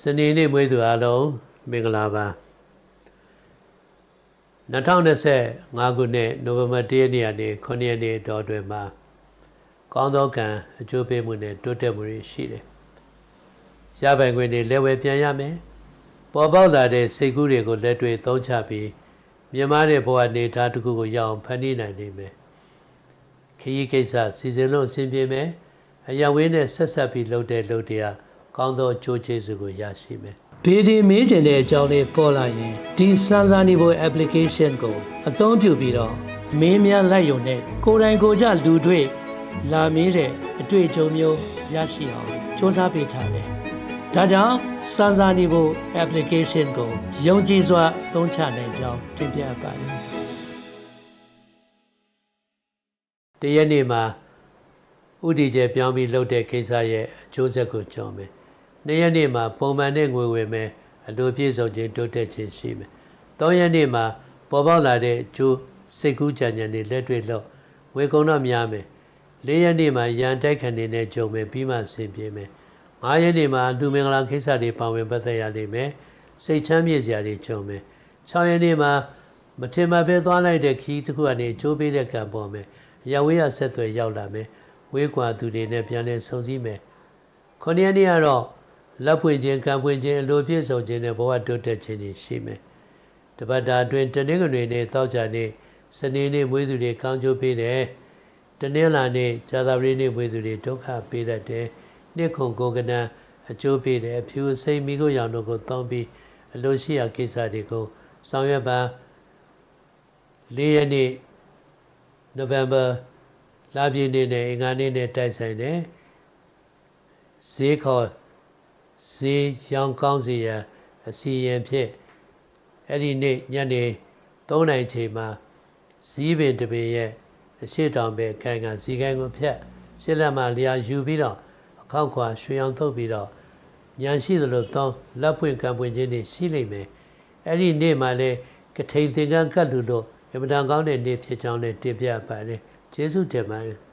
စနေနေ့မွေးသူအားလုံးမင်္ဂလာပါ2025ခုနှစ်နိုဝင်ဘာ1ရက်နေ့ကနေ9ရက်နေ့တော်တွင်မှာကောင်းသောကံအကျိုးပေးမှုနဲ့တိုးတက်မှုတွေရှိတယ်။ရပိုင်ခွင့်တွေလက်ဝဲပြန်ရမယ်။ပေါ်ပေါက်လာတဲ့စိတ်ကူးတွေကိုလက်တွေ့သုံးချပြီးမြန်မာတဲ့ဘဝနေသားတစ်ခုကိုရအောင်ဖန်တီးနိုင်နိုင်မယ်။ခရီးကိစ္စစီစဉ်လို့အဆင်ပြေမယ်။အရာဝင်းနဲ့ဆက်ဆက်ပြီးလုပ်တဲ့လုပ်တရား ကောင်းသောကြိုးကျေးဇူးကိုရရှိမယ်။ဘေဒီမေးကျင်တဲ့အကြောင်းလေးပေါ်လာရင်ဒီစမ်းစာနေဖို့ application ကိုအသုံးပြုပြီးတော့မင်းများလိုက်ရုံနဲ့ကိုယ်တိုင်ကိုယ်ကြလူတွေ့လာမေးတဲ့အတွေ့အကြုံမျိုးရရှိအောင်စ조사ပေးထားတယ်။ဒါကြောင့်စမ်းစာနေဖို့ application ကိုယုံကြည်စွာအသုံးချနိုင်ကြောင်းတင်ပြပါတယ်။တရက်နေ့မှာဥတီကျပြောင်းပြီးလှုပ်တဲ့ကိစ္စရဲ့အကျိုးဆက်ကိုကြောင်းမယ်။ နှစ်ရက်နေ့မှာပုံမှန်နဲ့ငွေဝင်မယ်အလိုပြည့်စုံခြင်းတိုးတက်ခြင်းရှိမယ်။သုံးရက်နေ့မှာပေါ်ပေါက်လာတဲ့အကျိုးစိတ်ကူးကြံကြံတွေလက်တွေ့လို့ဝေကုံတော့များမယ်။လေးရက်နေ့မှာရန်တိုက်ခံနေတဲ့ဂျုံမယ်ပြီးမှဆင်ပြေမယ်။ငါးရက်နေ့မှာလူမင်္ဂလာကိစ္စတွေပါဝင်ပတ်သက်ရလိမ့်မယ်။စိတ်ချမ်းမြေ့စရာတွေကြုံမယ်။6ရက်နေ့မှာမထင်မှတ်ပဲသွားလိုက်တဲ့ခီးတစ်ခုကနေအကျိုးပေးတဲ့ကံပေါ်မယ်။ရဝေးရဆက်သွယ်ရောက်လာမယ်။ဝေးကွာသူတွေနဲ့ပြန်လည်ဆုံစည်းမယ်။ခုနှစ်ရက်နေ့ကတော့ လက်ဖွင့်ခြင်းကံဖွင့်ခြင်းအလိုပြည့်စုံခြင်းနဲ့ဘဝတိုးတက်ခြင်းတွေရှိမယ်။တပတ်တာအတွင်းတနင်္ဂနွေနေ့သောကြာနေ့စနေနေ့မွေးသူတွေကောင်းကျိုးပေးတယ်။တနင်္လာနေ့ဇာတာပတိနေ့မွေးသူတွေဒုက္ခပေးတတ်တယ်။နှစ်ခုကိုကနံအကျိုးပေးတယ်အဖြူစိတ်မိကိုရောင်တို့ကိုတောင်းပြီးအလိုရှိရာကိစ္စတွေကိုဆောင်ရွက်ပါ၄ရက်နေ့နိုဝင်ဘာလပြည့်နေ့နဲ့အင်္ဂါနေ့နဲ့တိုက်ဆိုင်တယ်ဈေးခေါ် ဈေးရောင်းကောင်းစီရန်အစီရင်ဖြင့်အဲ့ဒီနေ့ညနေ3နိုင်ချိန်မှာဇီးပင်တပင်ရဲ့အရှိတောင်ပဲခိုင်ကဇီကိုင်းကိုဖြတ်ရှစ်လက်မှလျာယူပြီးတော့အခောက်ခွာရွှေအောင်ထုတ်ပြီးတော့ညံရှိသလိုတောင်းလက်ဖွင့်ကံပွင့်ခြင်းတွေရှိလိမ့်မယ်အဲ့ဒီနေ့မှာလည်းကထိန်သင်္ကန်းကတ်လူတို့အမတန်ကောင်းတဲ့နေ့ဖြစ်ကြောင်းလည်းတင်ပြပါတယ်ကျေးဇူးတင်ပါတယ်